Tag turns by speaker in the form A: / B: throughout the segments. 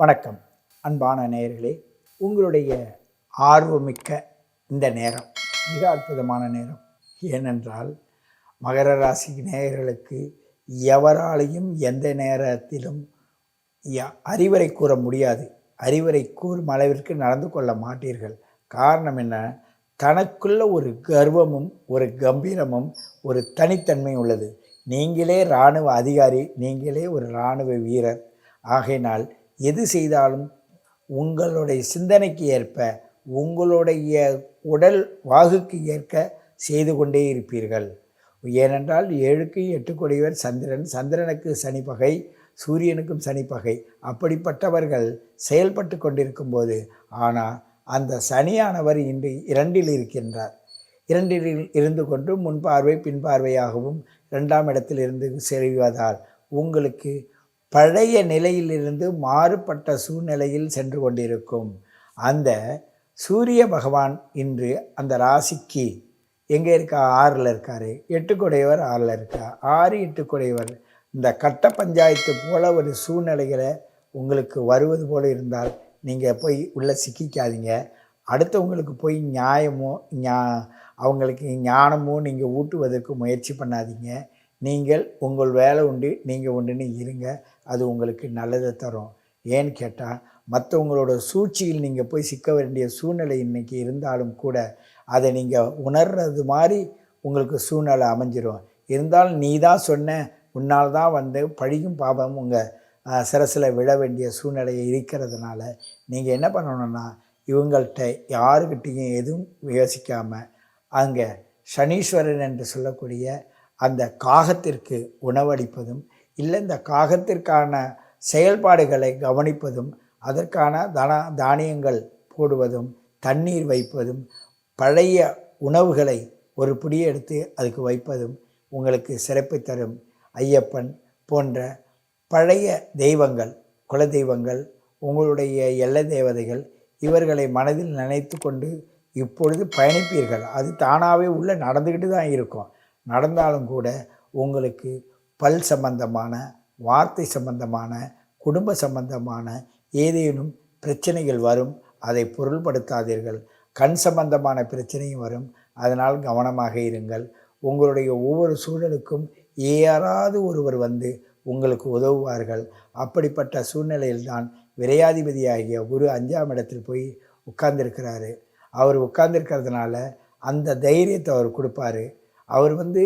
A: வணக்கம். அன்பான நேயர்களே உங்களுடைய ஆர்வமிக்க இந்த நேரம் மிக அற்புதமான நேரம். ஏனென்றால் மகர ராசி நேயர்களுக்கு எவராலையும் எந்த நேரத்திலும் அறிவுரை கூற முடியாது. அறிவுரை கூறும் அளவிற்கு நடந்து கொள்ள மாட்டீர்கள். காரணம் என்ன? தனக்குள்ள ஒரு கர்வமும் ஒரு கம்பீரமும் ஒரு தனித்தன்மை உள்ளது. நீங்களே இராணுவ அதிகாரி நீங்களே ஒரு இராணுவ வீரர். ஆகையினால் எது செய்தாலும் உங்களுடைய சிந்தனைக்கு ஏற்ப உங்களுடைய உடல் வாகுக்கு ஏற்க செய்து கொண்டே இருப்பீர்கள். ஏனென்றால் ஏழுக்கு எட்டு கொடியவர் சந்திரன் சந்திரனுக்கு சனி பகை சூரியனுக்கும் சனி பகை. அப்படிப்பட்டவர்கள் செயல்பட்டு கொண்டிருக்கும் போது ஆனால் அந்த சனியானவர் இன்று இரண்டில் இருக்கின்றார். இரண்டில் இருந்து கொண்டு முன்பார்வை பின்பார்வையாகவும் இரண்டாம் இடத்தில் இருந்து செல்வதால் உங்களுக்கு பழைய நிலையிலிருந்து மாறுபட்ட சூழ்நிலையில் சென்று கொண்டிருக்கும். அந்த சூரிய பகவான் இன்று அந்த ராசிக்கு எங்கே இருக்கா? ஆறில் இருக்கார். எட்டுக்குடையவர் ஆறில் இருக்கா? ஆறு எட்டு குடையவர் இந்த கட்ட பஞ்சாயத்து போல ஒரு சூழ்நிலைகளை உங்களுக்கு வருவது போல இருந்தால் நீங்கள் போய் உள்ளே சிக்கிக்காதீங்க. அடுத்தவங்களுக்கு போய் நியாயமோ ஞா அவங்களுக்கு ஞானமோ நீங்கள் ஊட்டுவதற்கு முயற்சி பண்ணாதீங்க. நீங்கள் உங்கள் வேலை உண்டு நீங்கள் உண்டுன்னு இருங்க. அது உங்களுக்கு நல்லதை தரும். ஏன்னு கேட்டால் மற்றவங்களோட சூழ்ச்சியில் நீங்கள் போய் சிக்க வேண்டிய சூழ்நிலை இன்னைக்கு இருந்தாலும் கூட அதை நீங்கள் உணர்றது மாதிரி உங்களுக்கு சூழ்நிலை அமைஞ்சிரும். இருந்தாலும் நீ தான் சொன்ன உன்னால் தான் வந்து பழியும் பாபம் உங்கள் சிரசில் விழ வேண்டிய சூழ்நிலை இருக்கிறதுனால நீங்கள் என்ன பண்ணணும்னா இவங்கள்ட்ட யாருக்கிட்டேயும் எதுவும் யோசிக்காமல் அங்கே சனீஸ்வரன் என்று சொல்லக்கூடிய அந்த காகத்திற்கு உணவளிப்பதும் இல்லை இந்த காகத்திற்கான செயல்பாடுகளை கவனிப்பதும் அதற்கான தன தானியங்கள் போடுவதும் தண்ணீர் வைப்பதும் பழைய உணவுகளை ஒரு பிடி எடுத்து அதுக்கு வைப்பதும் உங்களுக்கு சிறப்பு தரும். ஐயப்பன் போன்ற பழைய தெய்வங்கள் குல தெய்வங்கள் உங்களுடைய எல்ல தேவதைகள் இவர்களை மனதில் நினைத்து கொண்டு இப்பொழுது பயணிப்பீர்கள். அது தானாகவே உள்ள நடந்துக்கிட்டு தான் இருக்கும். நடந்தாலும் கூட உங்களுக்கு பல் சம்பந்தமான வார்த்தை சம்பந்தமான குடும்ப சம்பந்தமான ஏதேனும் பிரச்சனைகள் வரும் அதை பொருள்படுத்தாதீர்கள். கண் சம்பந்தமான பிரச்சனையும் வரும். அதனால் கவனமாக இருங்கள். உங்களுடைய ஒவ்வொரு சூழலுக்கும் யாராவது ஒருவர் வந்து உங்களுக்கு உதவுவார்கள். அப்படிப்பட்ட சூழ்நிலையில்தான் விரையாதிபதியாகிய குரு அஞ்சாம் இடத்தில் போய் உட்கார்ந்துருக்கிறாரு. அவர் உட்கார்ந்துருக்கிறதுனால அந்த தைரியத்தை அவர் கொடுப்பாரு. அவர் வந்து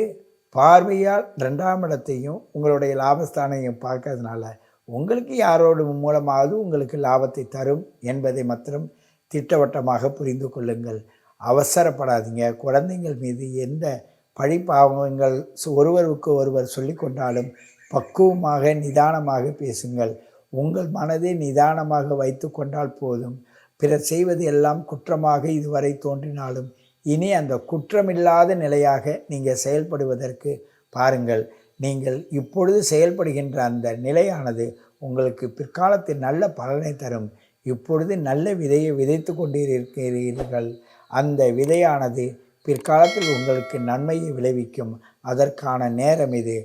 A: பார்வையால் ரெண்டாம் இடத்தையும் உங்களுடைய லாபஸ்தானையும் பார்க்கறதுனால உங்களுக்கு யாரோட மூலமாவது உங்களுக்கு லாபத்தை தரும் என்பதை மாத்திரம் திட்டவட்டமாக புரிந்து கொள்ளுங்கள். அவசரப்படாதீங்க. குழந்தைங்கள் மீது எந்த பழிப்பாவங்கள் சு- ஒருவருக்கு ஒருவர் சொல்லிக் கொண்டாலும் பக்குவமாக நிதானமாக பேசுங்கள். உங்கள் மனதை நிதானமாக வைத்து கொண்டால் போதும். பிறர் செய்வது எல்லாம் குற்றமாக இதுவரை தோன்றினாலும் இனி அந்த குற்றமில்லாத நிலையாக நீங்கள் செயல்படுவதற்கு பாருங்கள். நீங்கள் இப்பொழுது செயல்படுகின்ற அந்த நிலையானது உங்களுக்கு பிற்காலத்தில் நல்ல பலனை தரும். இப்பொழுது நல்ல விதையை விதைத்து கொண்டிருக்கிறீர்கள். அந்த விதையானது பிற்காலத்தில் உங்களுக்கு நன்மையை விளைவிக்கும். அதற்கான நேரம் இது.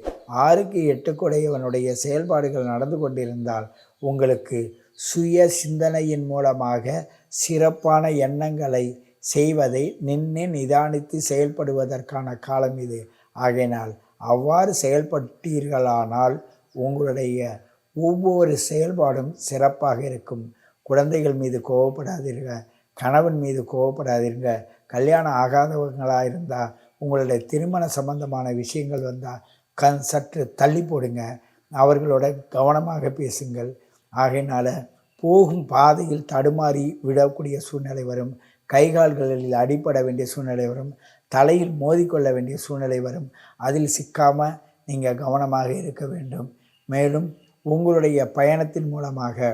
A: ஆறுக்கு எட்டு குடையவனுடைய செயல்பாடுகள் நடந்து கொண்டிருந்தால் உங்களுக்கு சுய சிந்தனையின் மூலமாக சிறப்பான எண்ணங்களை செய்வதை நின்று நிதானித்து செயல்படுவதற்கான காலம் இது. ஆகையினால் அவ்வாறு செயல்பட்டீர்களானால் உங்களுடைய ஒவ்வொரு செயல்பாடும் சிறப்பாக இருக்கும். குழந்தைகள் மீது கோவப்படாதீர்கள். கணவன் மீது கோவப்படாதீங்க கல்யாணம் ஆகாதவங்களாக இருந்தால் உங்களுடைய திருமண சம்பந்தமான விஷயங்கள் வந்தால் கண் சற்று தள்ளி போடுங்க. அவர்களோட கவனமாக பேசுங்கள். ஆகையினால போகும் பாதையில் தடுமாறி விடக்கூடிய சூழ்நிலை வரும். கைகால்களில் அடிபட வேண்டிய சூழ்நிலை வரும். தலையில் மோதிக்கொள்ள வேண்டிய சூழ்நிலை வரும். அதில் சிக்காமல் நீங்கள் கவனமாக இருக்க வேண்டும். மேலும் உங்களுடைய பயணத்தின் மூலமாக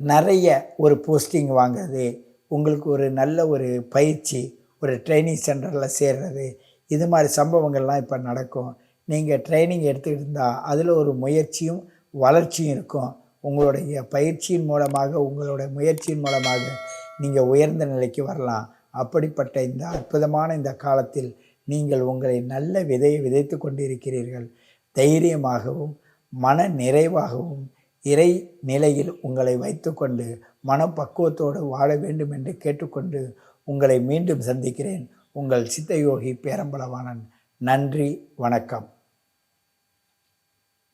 A: நிறைய ஒரு போஸ்டிங் வாங்குறது உங்களுக்கு ஒரு நல்ல ஒரு பயிற்சி ஒரு ட்ரைனிங் சென்டரில் சேர்றது இது மாதிரி சம்பவங்கள்லாம் இப்போ நடக்கும். நீங்கள் ட்ரைனிங் எடுத்துக்கிட்டு இருந்தால் அதில் ஒரு முயற்சியும் வளர்ச்சியும் இருக்கும். உங்களுடைய பயிற்சியின் மூலமாக உங்களுடைய முயற்சியின் மூலமாக நீங்கள் உயர்ந்த நிலைக்கு வரலாம். அப்படிப்பட்ட இந்த அற்புதமான இந்த காலத்தில் நீங்கள் உங்களை நல்ல விதையை விதைத்து கொண்டிருக்கிறீர்கள். தைரியமாகவும் மன நிறைவாகவும் இறை நிலையில் உங்களை வைத்துக்கொண்டு மனப்பக்குவத்தோடு வாழ வேண்டும் என்று கேட்டுக்கொண்டு உங்களை மீண்டும் சந்திக்கிறேன். உங்கள் சித்தயோகி பேரம்பலவாணன். நன்றி வணக்கம்.